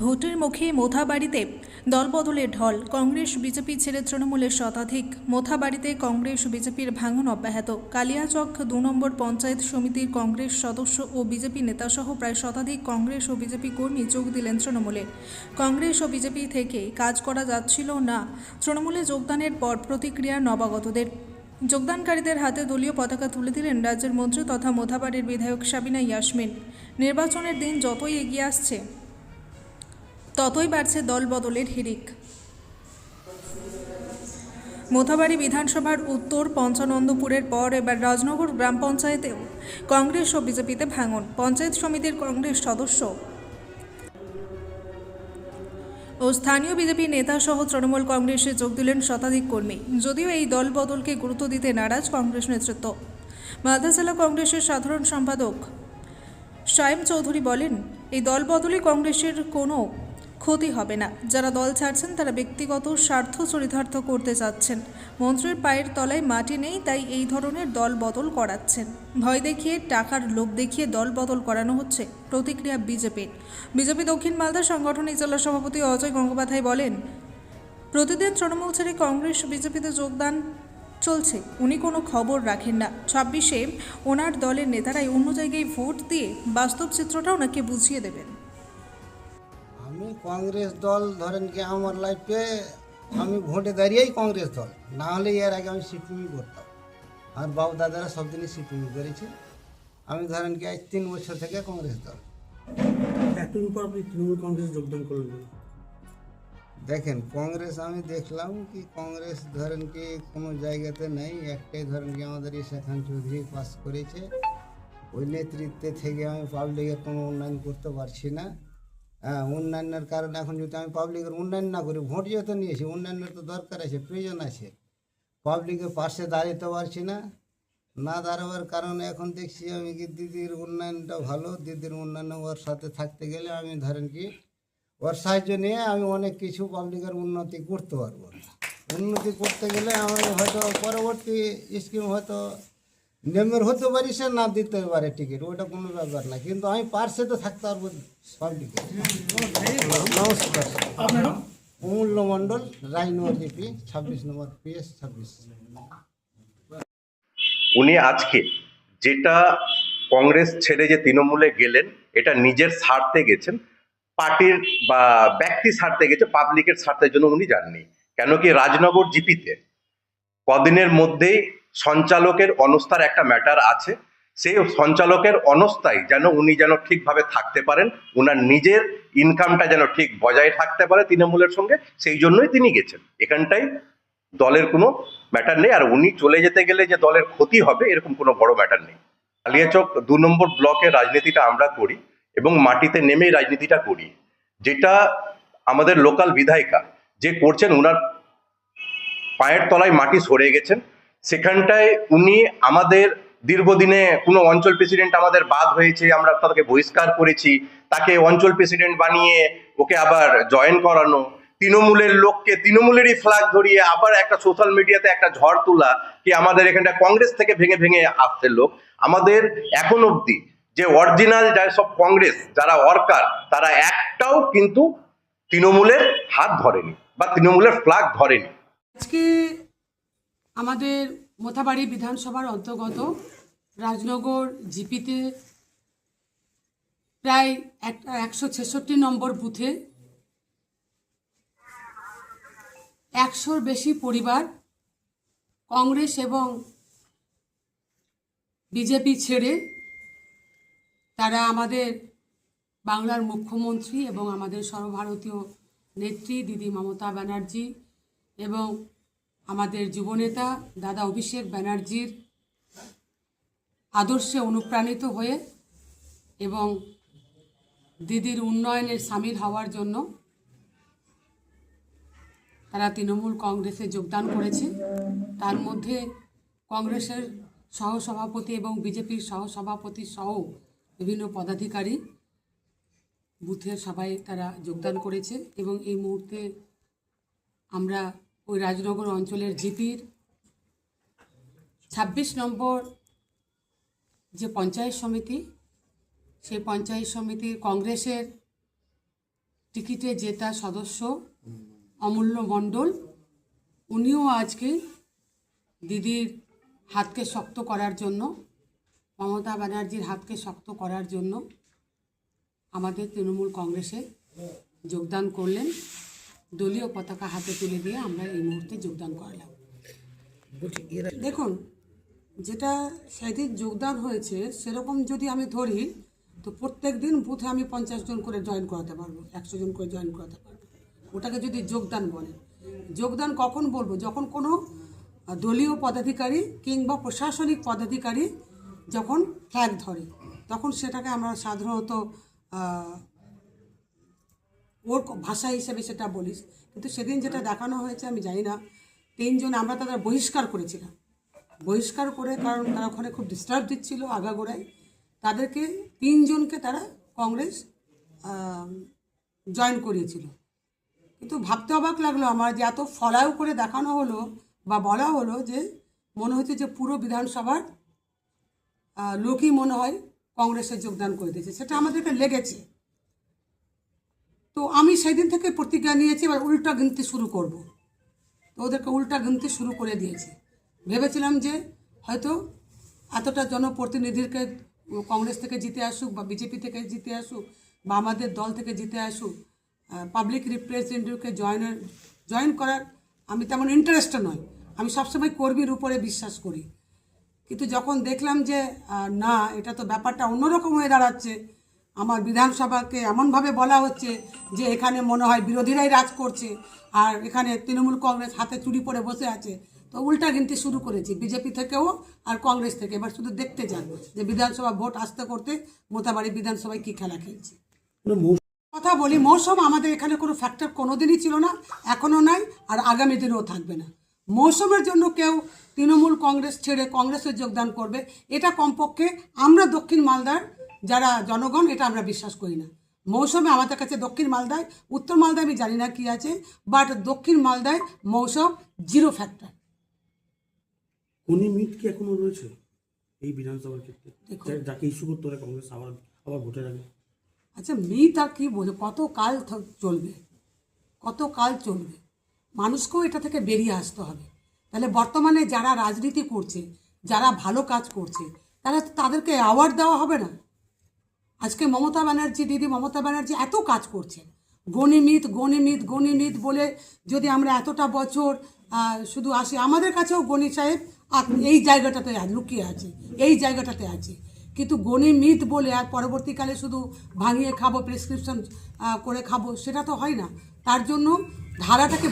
ভোটের মুখে মোথাবাড়িতে দলবদলের ঢল। কংগ্রেস, বিজেপি ছেড়ে তৃণমূলের শতাধিক। মোথাবাড়িতে কংগ্রেস, বিজেপির ভাঙন অব্যাহত। কালিয়াচক দু নম্বর পঞ্চায়েত সমিতির কংগ্রেস সদস্য ও বিজেপি নেতাসহ প্রায় শতাধিক কংগ্রেস ও বিজেপি কর্মী যোগ দিলেন তৃণমূলে। কংগ্রেস ও বিজেপি থেকে কাজ করা যাচ্ছিল না। তৃণমূলে যোগদানের পর প্রতিক্রিয়া নবাগতদের। যোগদানকারীদের হাতে দলীয় পতাকা তুলে দিলেন রাজ্যের মন্ত্রী তথা মোথাবাড়ির বিধায়ক সাবিনা ইয়াসমিন। নির্বাচনের দিন যতই এগিয়ে আসছে ততই বাড়ছে দল বদলের হিড়িক। মোথাবাড়ি বিধানসভার উত্তর পঞ্চানন্দপুরের পর এবার রাজনগর গ্রাম পঞ্চায়েতেও কংগ্রেস ও বিজেপিতে ভাঙন, পঞ্চায়েত সমিতির কংগ্রেস সদস্য। ও স্থানীয় বিজেপি নেতা সহ তৃণমূল কংগ্রেসে যোগ দিলেন শতাধিক কর্মী। যদিও এই দল বদলকে গুরুত্ব দিতে নারাজ কংগ্রেস নেতৃত্ব। মালদা জেলা কংগ্রেসের সাধারণ সম্পাদক সায়েম চৌধুরী বলেন, এই দল বদলে কংগ্রেসের কোনো ক্ষতি হবে না। যারা দল ছাড়ছেন, তারা ব্যক্তিগত স্বার্থ চরিতার্থ করতে চাচ্ছেন। মন্ত্রীর পায়ের তলায় মাটি নেই, তাই এই ধরনের দল বদল করাচ্ছেন। ভয় দেখিয়ে, টাকার লোভ দেখিয়ে দল বদল করানো হচ্ছে প্রতিক্রিয়া বিজেপির। বিজেপি দক্ষিণ মালদা সাংগঠনিক জেলা সভাপতি অজয় গঙ্গোপাধ্যায় বলেন, প্রতিদিন তৃণমূল ছেড়ে কংগ্রেস, বিজেপিতে যোগদান চলছে। উনি কোনো খবর রাখেন না। ছাব্বিশে ওনার দলের নেতারাই অন্য জায়গায় ভোট দিয়ে বাস্তব চিত্রটা ওনাকে বুঝিয়ে দেবেন। কংগ্রেস দল ধরেন কি আমার লাইফে আমি ভোটে দাঁড়িয়েই কংগ্রেস দল। না হলে এর আগে আমি সিপিএমই করতাম। আর বাবু দাদারা সব দিনই সিপিএমই করেছে। আমি ধরেন কি আজ তিন বছর থেকে কংগ্রেস দল। এতদিন পর আপনি তৃণমূল কংগ্রেসে যোগদান করলেন দেখেন কংগ্রেস আমি দেখলাম কি কংগ্রেস ধরেন কি কোনো জায়গাতে নেই। একটাই ধরেন কি আমাদের খান চৌধুরী পাস করেছে। ওই নেতৃত্বে থেকে আমি পাবলিকের কোনো উন্নয়ন করতে পারছি না। হ্যাঁ উন্নয়নের কারণে এখন যদি আমি পাবলিকের উন্নয়ন না করি, ভোট যেহেতু নিয়েছি, উন্নয়নের তো দরকার আছে, প্রয়োজন আছে। পাবলিকের পাশে দাঁড়াতে পারছি না। না দাঁড়াবার কারণে এখন দেখছি আমি কি দিদির উন্নয়নটা ভালো, দিদির উন্নয়ন ওর সাথে থাকতে গেলে আমি ধরেন কি, ওর সাহায্য নিয়ে আমি অনেক কিছু পাবলিকের উন্নতি করতে পারব। উন্নতি করতে গেলে আমি হয়তো পরবর্তী স্কিম হয়তো নেমের হতে পারি সে না দিতে পারে টিকিট ওটা কোনো ব্যাপার না। কিন্তু আমি পার্সে তো থাকতে পারব পাবলিকে নমস্কার। অমূল্য মণ্ডল রাজনগর জিপি ছাব্বিশ নম্বর পিএস ছাব্বিশ। উনি আজকে যেটা কংগ্রেস ছেড়ে যে তৃণমূলে গেলেন এটা নিজের স্বার্থে গেছেন পার্টির বা ব্যক্তি স্বার্থে গেছে পাবলিকের স্বার্থের জন্য উনি যাননি। কেন কি রাজনগর জিপিতে কদিনের মধ্যেই সঞ্চালকের অনস্থার একটা ম্যাটার আছে। সেই সঞ্চালকের অনস্থায় যেন উনি যেন ঠিকভাবে থাকতে পারেন ওনার নিজের ইনকামটা যেন ঠিক বজায় থাকতে পারে তৃণমূলের সঙ্গে, সেই জন্যই তিনি গেছেন। এখানটাই দলের কোনো ম্যাটার নেই। আর উনি চলে যেতে গেলে যে দলের ক্ষতি হবে, এরকম কোনো বড় ম্যাটার নেই। কালিয়াচক দু নম্বর ব্লকে রাজনীতিটা আমরা করি এবং মাটিতে নেমেই রাজনীতিটা করি। যেটা আমাদের লোকাল বিধায়িকা যে করছেন, উনার পায়ের তলায় মাটি সরে গেছেন। সেখানটায় উনি আমাদের দীর্ঘদিনে কোনো অঞ্চল প্রেসিডেন্ট আমাদের বাদ হয়েছে, আমরা তাকে বহিষ্কার করেছি, তাকে অঞ্চল প্রেসিডেন্ট বানিয়ে ওকে আবার জয়েন করানো। তৃণমূলের লোককে, তৃণমূলেরই ফ্ল্যাগ ধরিয়ে আবার একটা সোশ্যাল মিডিয়াতে একটা ঝড় তোলা কি আমাদের এখানটা কংগ্রেস থেকে ভেঙে ভেঙে আসছে লোক। আমাদের এখন অবধি যে অরিজিনাল যা সব কংগ্রেস, যারা ওয়ার্কার তারা একটাও কিন্তু তৃণমূলের হাত ধরেনি বা তৃণমূলের ফ্ল্যাগ ধরেনি। আজকে আমাদের মোথাবাড়ি বিধানসভার অন্তর্গত রাজনগর জিপিতে প্রায় এক- একশো ছেষট্টি নম্বর বুথে একশোর বেশি পরিবার কংগ্রেস এবং বিজেপি ছেড়ে তারা আমাদের বাংলার মুখ্যমন্ত্রী এবং আমাদের সর্বভারতীয় নেত্রী দিদি মমতা ব্যানার্জি এবং আমাদের যুবনেতা দাদা অভিষেক ব্যানার্জির আদর্শে অনুপ্রাণিত হয়ে এবং দিদির উন্নয়নের সামিল হওয়ার জন্য তারা তৃণমূল কংগ্রেসে যোগদান করেছে। তার মধ্যে কংগ্রেসের সহসভাপতি এবং বিজেপির সহসভাপতি সহ বিভিন্ন পদাধিকারী বুথের সবাই তারা যোগদান করেছে এবং এই মুহূর্তে আমরা ওই রাজনগর অঞ্চলের জিপির। ছাব্বিশ নম্বর যে পঞ্চায়েত সমিতি, সেই পঞ্চায়েত সমিতির কংগ্রেসের টিকিটে জেতা সদস্য অমূল্য মণ্ডল, উনিও আজকে দিদির হাতকে শক্ত করার জন্য, মমতা ব্যানার্জির হাতকে শক্ত করার জন্য আমাদের তৃণমূল কংগ্রেসে যোগদান করলেন। দলীয় পতাকা হাতে তুলে দিয়ে আমরা এই মুহূর্তে যোগদান করলাম। দেখুন, যেটা সেদিন যোগদান হয়েছে, সেরকম যদি আমি ধরি, তো প্রত্যেক দিন বুথে আমি পঞ্চাশ জন করে জয়েন করাতে পারব, একশো জন করে জয়েন করাতে পারব। ওটাকে যদি যোগদান বলে, যোগদান কখন বলব? যখন কোনো দলীয় পদাধিকারী কিংবা প্রশাসনিক পদাধিকারী যখন ফ্ল্যাগ ধরে, তখন সেটাকে আমরা সাধারণত ওর ভাষা হিসেবে সেটা বলিস। কিন্তু সেদিন যেটা দেখানো হয়েছে, আমি জানি না, তিনজন আমরা তাদের বহিষ্কার করেছিলাম। বহিষ্কার করে কারণ তারা ওখানে খুব ডিস্টার্ব দিচ্ছিল আগাগোড়ায় তাদেরকে তিনজনকে তারা কংগ্রেস জয়েন করিয়েছিল। কিন্তু ভাবতে অবাক লাগল আমার যে এত ফলাও করে দেখানো হলো বা বলা হলো যে মনে হচ্ছে যে পুরো বিধানসভার লোকই মনে হয় কংগ্রেসে যোগদান করে দিয়েছে। সেটা আমাদেরকে লেগেছে। তো আমি সেই দিন থেকে প্রতিজ্ঞা নিয়েছি, এবার উল্টা গিনতে শুরু করব। তো ওদেরকে উল্টা গিনতে শুরু করে দিয়েছি। ভেবেছিলাম যে হয়তো এতটা জনপ্রতিনিধিকে কংগ্রেস থেকে জিতে আসুক বা বিজেপি থেকে জিতে আসুক বা আমাদের দল থেকে জিতে আসুক পাবলিক রিপ্রেজেন্টেটিভকে জয়েনের জয়েন করার আমি তেমন ইন্টারেস্ট নয় আমি সবসময় কর্মীর উপরে বিশ্বাস করি। কিন্তু যখন দেখলাম যে না, এটা তো ব্যাপারটা অন্যরকম হয়ে দাঁড়াচ্ছে আমার বিধানসভাকে এমনভাবে বলা হচ্ছে যে এখানে মনে হয় বিরোধীরাই রাজ করছে আর এখানে তৃণমূল কংগ্রেস হাতে চুরি পরে বসে আছে। তো উল্টা গিনতি শুরু করেছি বিজেপি থেকেও আর কংগ্রেস থেকে। এবার শুধু দেখতে যান যে বিধানসভা ভোট আসতে করতে মোতাবাড়ি বিধানসভায় কী খেলা খেলছে। কথা বলি মৌসুম আমাদের এখানে কোনো ফ্যাক্টর কোনো দিনই ছিল না এখনও নাই আর আগামী দিনেও থাকবে না। মৌসুমের জন্য কেউ তৃণমূল কংগ্রেস ছেড়ে কংগ্রেসে যোগদান করবে এটা কমপক্ষে আমরা দক্ষিণ মালদার যারা জনগণ এটা আমরা বিশ্বাস করি না। মৌসুমে আমাদের কাছে দক্ষিণ মালদায় উত্তর মালদায় আমি জানি না কি আছে বাট দক্ষিণ মালদায় মৌসুম জিরো ফ্যাক্টর মিট কি এখনও রয়েছে এই বিধানসভার ক্ষেত্রে? যাকে ইস্যু করতে পারে কংগ্রেস আবার আবার ভোটের আগে আচ্ছা মিথ আর কি বলে কত কাল চলবে? কত কাল চলবে? মানুষকেও এটা থেকে বেরিয়ে আসতে হবে। তাহলে বর্তমানে যারা রাজনীতি করছে যারা ভালো কাজ করছে তারা তাদেরকে অ্যাওয়ার্ড দেওয়া হবে না? আজকে মমতা ব্যানার্জি, দিদি মমতা ব্যানার্জি এত কাজ করছে গণিমিত গণিমিত গণিমিত বলে যদি আমরা এতটা বছর শুধু আসি, আমাদের কাছেও গণি সাহেব এই জায়গাটাতে লুকিয়ে আছে, এই জায়গাটাতে আছে। কিন্তু গণিমিত বলে আর পরবর্তীকালে শুধু ভাঙিয়ে খাব প্রেসক্রিপশন করে খাব, সেটা তো হয় না। তার জন্য ধারাটাকে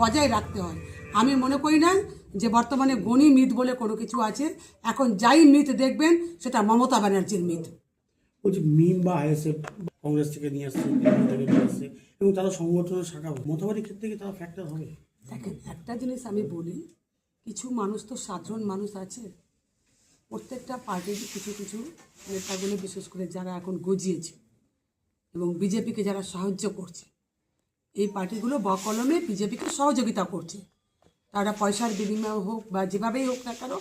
বজায় রাখতে হয়। আমি মনে করি না যে বর্তমানে গণি মিথ বলে কোনো কিছু আছে। এখন যাই মিথ দেখবেন, সেটা মমতা ব্যানার্জির মিথ বলছি মিম বা আইএসএফ কংগ্রেস থেকে নিয়ে আসছে থেকে নিয়ে আসছে, এবং তারা সংগঠনের শাখা মতামতের ক্ষেত্রে কি তারা ফ্যাক্টর হবে? দেখেন, একটা জিনিস আমি বলি, কিছু মানুষ তো সাধারণ মানুষ আছে। প্রত্যেকটা পার্টির কিছু কিছু নেতাগুলো, বিশেষ করে যারা এখন গজিয়েছে এবং বিজেপিকে যারা সাহায্য করছে, এই পার্টিগুলো বকলমে বিজেপিকে সহযোগিতা করছে। তারা পয়সার বিনিময় হোক বা যেভাবেই হোক না কেন,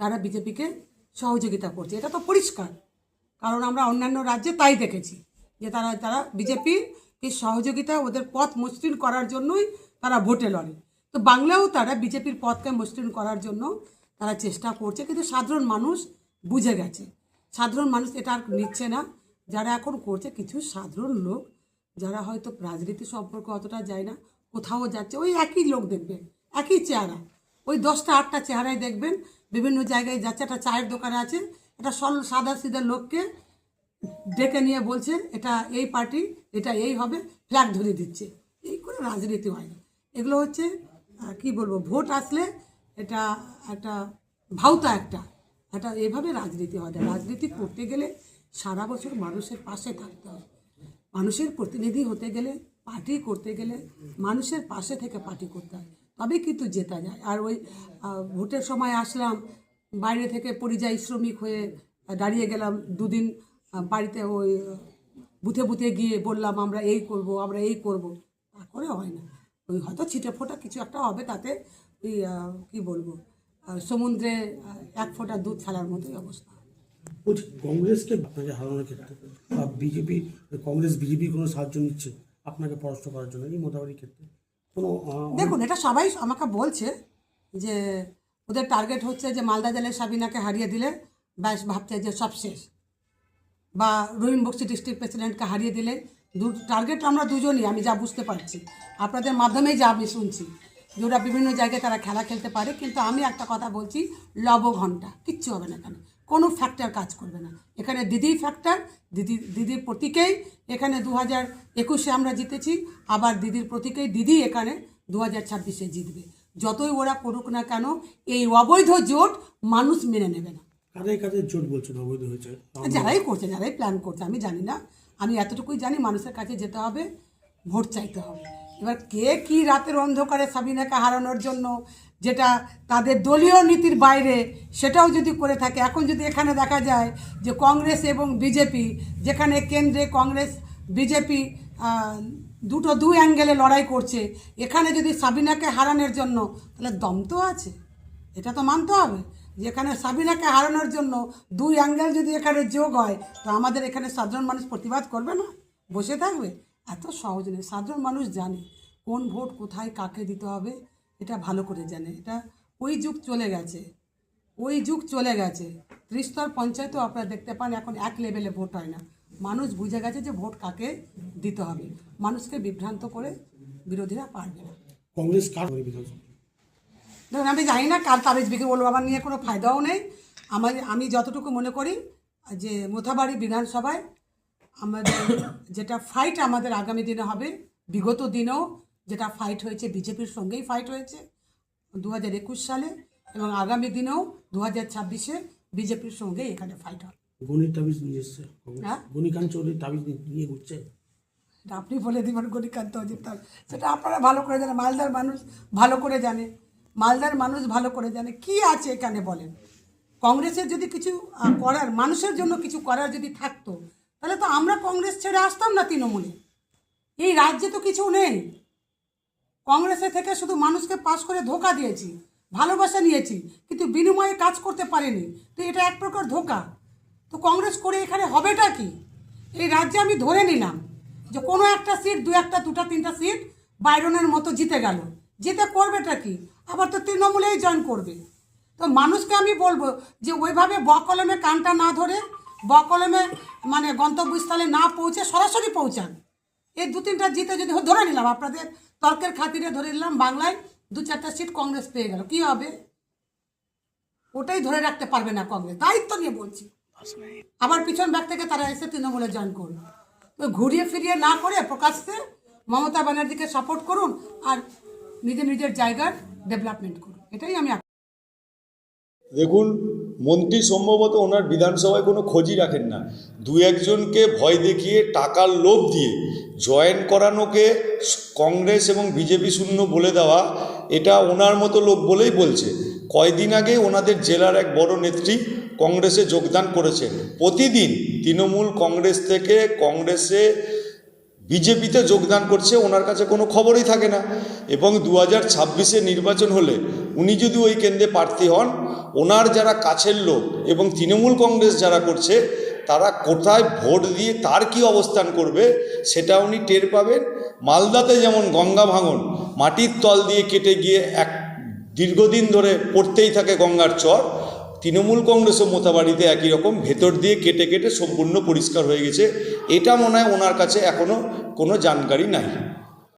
তারা বিজেপিকে সহযোগিতা করছে। এটা তো পরিষ্কার। কারণ আমরা অন্যান্য রাজ্যে তাই দেখেছি যে তারা তারা বিজেপির সহযোগিতা ওদের পথ মসৃণ করার জন্যই তারা ভোটে লড়ে। তো বাংলাও তারা বিজেপির পথকে মসৃণ করার জন্য তারা চেষ্টা করছে, কিন্তু সাধারণ মানুষ বুঝে গেছে। সাধারণ মানুষ এটা আর নিচ্ছে না। যারা এখন করছে, কিছু সাধারণ লোক যারা হয়তো রাজনীতি সম্পর্কে অতটা যায় না, কোথাও যাচ্ছে, ওই একই লোক দেখবেন, একই চেহারা। ওই দশটা, আটটা চেহারায় দেখবেন, বিভিন্ন জায়গায় যাচ্ছে, একটা চায়ের দোকানে আছে একটা সল সাদা সিধা লোককে ডেকে নিয়ে বলছে এটা এই পার্টি, এটা এই হবে, ফ্ল্যাগ ধরে দিচ্ছে। এই করে রাজনীতি হয় না এগুলো হচ্ছে কি বলব, ভোট আসলে এটা একটা ভাউতা একটা। এটা এভাবে রাজনীতি হয় না। রাজনীতি করতে গেলে সারা বছর মানুষের পাশে থাকতে হয় মানুষের প্রতিনিধি হতে গেলে পার্টি করতে গেলে মানুষের পাশে থেকে পার্টি করতে হয়। তবে কিন্তু জেতা যায়। আর ওই ভোটের সময় আসলাম বাইরে থেকে পরিযায়ী শ্রমিক হয়ে দাঁড়িয়ে গেলাম। দুদিন বাড়িতে ওই বুথে বুথে গিয়ে বললাম আমরা এই করব আমরা এই করব। তা করে হয় না। ওই হয়তো ছিটে ফোটা কিছু একটা হবে তাতে ওই কি বলব সমুদ্রে এক ফোঁটা দুধ ফেলার মতোই অবস্থা। বলছি কংগ্রেসকে আপনাকে হারানোর ক্ষেত্রে বা বিজেপি কংগ্রেস বিজেপি কোনো সাহায্য নিচ্ছে আপনাকে পরাস্ত করার জন্য এই মোতাবাড়ির ক্ষেত্রে? কোনো দেখুন এটা সবাই আমাকে বলছে যে ওদের টার্গেট হচ্ছে যে মালদা জেলার সাবিনাকে হারিয়ে দিলে ব্যাস ভাবছে যে সব শেষ। বা রহিম বক্সি ডিস্ট্রিক্ট প্রেসিডেন্টকে হারিয়ে দিলে দু টার্গেট আমরা দুজনই, আমি যা বুঝতে পারছি। আপনাদের মাধ্যমেই যা আমি শুনছি যে ওরা বিভিন্ন জায়গায় তারা খেলা খেলতে পারে, কিন্তু আমি একটা কথা বলছি, লব ঘণ্টা, কিচ্ছু হবে না এখানে। কোনো ফ্যাক্টর কাজ করবে না। এখানে দিদি ফ্যাক্টর দিদি, দিদির প্রতীকেই এখানে দু হাজার একুশে আমরা জিতেছি, আবার দিদির প্রতীকেই দিদি এখানে দু হাজার ছাব্বিশে জিতবে। যতই ওরা করুক না কেন এই অবৈধ জোট মানুষ মেনে নেবে না। কাদের কাদের জোট বলছেন অবৈধ হয়েছে? যারাই করছে যারাই প্ল্যান করছে আমি জানি না। আমি এতটুকুই জানি মানুষের কাছে যেতে হবে ভোট চাইতে হবে। এবার কে কি রাতের অন্ধকারে সাবিনাকে হারানোর জন্য যেটা তাদের দলীয় নীতির বাইরে সেটাও যদি করে থাকে এখন যদি এখানে দেখা যায় যে কংগ্রেস এবং বিজেপি যেখানে কেন্দ্রে কংগ্রেস বিজেপি দুটো দুই অ্যাঙ্গেলে লড়াই করছে। এখানে যদি সাবিনাকে হারানোর জন্য, তাহলে দম তো আছে। এটা তো মানতে হবে। যে এখানে সাবিনাকে হারানোর জন্য দুই অ্যাঙ্গেল যদি এখানে যোগ হয়, তো আমাদের এখানে সাধারণ মানুষ প্রতিবাদ করবে না? বসে থাকবে? এত সহজ নেই সাধারণ মানুষ জানে কোন ভোট কোথায় কাকে দিতে হবে। এটা ভালো করে জানে। এটা ওই যুগ চলে গেছে। ওই যুগ চলে গেছে। ত্রিস্তর পঞ্চায়েতও আপনারা দেখতে পান, এখন এক লেভেলে ভোট হয় না। মানুষ বুঝে গেছে যে ভোট কাকে দিতে হবে। মানুষকে বিভ্রান্ত করে বিরোধীরা পারবে না। কংগ্রেস কার ধরুন আমি জানি না কার তাবিজ বিক্রি বলব আমার নিয়ে কোনো ফায়দাও নেই। আমার আমি যতটুকু মনে করি যে মোথাবাড়ি বিধানসভায় আমাদের যেটা ফাইট আমাদের আগামী দিনে হবে বিগত দিনেও যেটা ফাইট হয়েছে বিজেপির সঙ্গেই ফাইট হয়েছে দু হাজার একুশ সালে এবং আগামী দিনেও দু হাজার ছাব্বিশে বিজেপির সঙ্গেই এখানে ফাইট হবে। গণিত তাবিজ নিয়ে এসছে। হ্যাঁ? গণিকান্ত চৌধুরী তাবিজ নিয়ে ঘুরছে? এটা আপনি বলে দিবেন গণিকান্ত অজিত সেটা আপনারা ভালো করে জানেন, মালদার মানুষ ভালো করে জানে। মালদার মানুষ ভালো করে জানে। কি আছে এখানে বলেন? কংগ্রেসের যদি কিছু করার, মানুষের জন্য কিছু করার যদি থাকতো, তাহলে তো আমরা কংগ্রেস ছেড়ে আসতাম না তৃণমূলে। এই রাজ্যে তো কিছু নেই। কংগ্রেসের থেকে শুধু মানুষকে পাশ করে ধোকা দিয়েছি, ভালোবাসা নিয়েছি, কিন্তু বিনিময়ে কাজ করতে পারেনি। তো এটা এক প্রকার ধোকা। তো কংগ্রেস করে এখানে হবেটা কি? এই রাজ্যে আমি ধরে নিলাম। যে কোনো একটা সিট দু একটা দুটা তিনটা সিট বাইরনের মতো জিতে গেল। জিতে করবেটা কি? আবার তো তৃণমূলেই জয়েন করবে। তো মানুষকে আমি বলব যে ওইভাবে বকলমে কানটা না ধরে বকলমে মানে গন্তব্যস্থলে না পৌঁছে সরাসরি পৌঁছান। এই দু তিনটা জিতে যদি ধরে নিলাম আপনাদের তর্কের খাতিরে ধরে নিলাম বাংলায় দু চারটা সিট কংগ্রেস পেয়ে গেল। কি হবে? ওটাই ধরে রাখতে পারবে না কংগ্রেস। দায়িত্ব নিয়ে বলছি। আবার পিছন ব্যাগ থেকে তারা এসে তৃণমূলে জয়েন করুন তো ঘুরিয়ে ফিরিয়ে না করে প্রকাশ্যে মমতা ব্যানার্জিকে সাপোর্ট করুন আর নিজের নিজের জায়গার ডেভেলপমেন্ট করুন। এটাই আমি দেখুন, মন্ত্রী সম্ভবত ওনার বিধানসভায় কোনো খোঁজই রাখেন না। দু একজনকে ভয় দেখিয়ে টাকার লোভ দিয়ে জয়েন করানোকে কংগ্রেস এবং বিজেপি শূন্য বলে দেওয়া, এটা ওনার মতো লোক বলেই বলছে। কয়দিন আগে ওনাদের জেলার এক বড় নেত্রী কংগ্রেসে যোগদান করেছেন। প্রতিদিন তৃণমূল কংগ্রেস থেকে কংগ্রেসে বিজেপিতে যোগদান করছে, ওনার কাছে কোনো খবরই থাকে না। এবং দু হাজার ছাব্বিশে নির্বাচন হলে উনি যদি ওই কেন্দ্রে প্রার্থী হন, ওনার যারা কাছের লোক এবং তৃণমূল কংগ্রেস যারা করছে, তারা কোথায় ভোট দিয়ে তার কি অবস্থান করবে, সেটা উনি টের পাবেন। মালদাতে যেমন গঙ্গা ভাঙন, মাটির তল দিয়ে কেটে গিয়ে এক দীর্ঘদিন ধরে পড়তেই থাকে গঙ্গার চর তৃণমূল কংগ্রেসও মোতাবাড়িতে একই রকম, ভেতর দিয়ে কেটে কেটে সম্পূর্ণ পরিষ্কার হয়ে গেছে। এটা মনে হয় ওনার কাছে এখনও কোনো জানকারি নাই।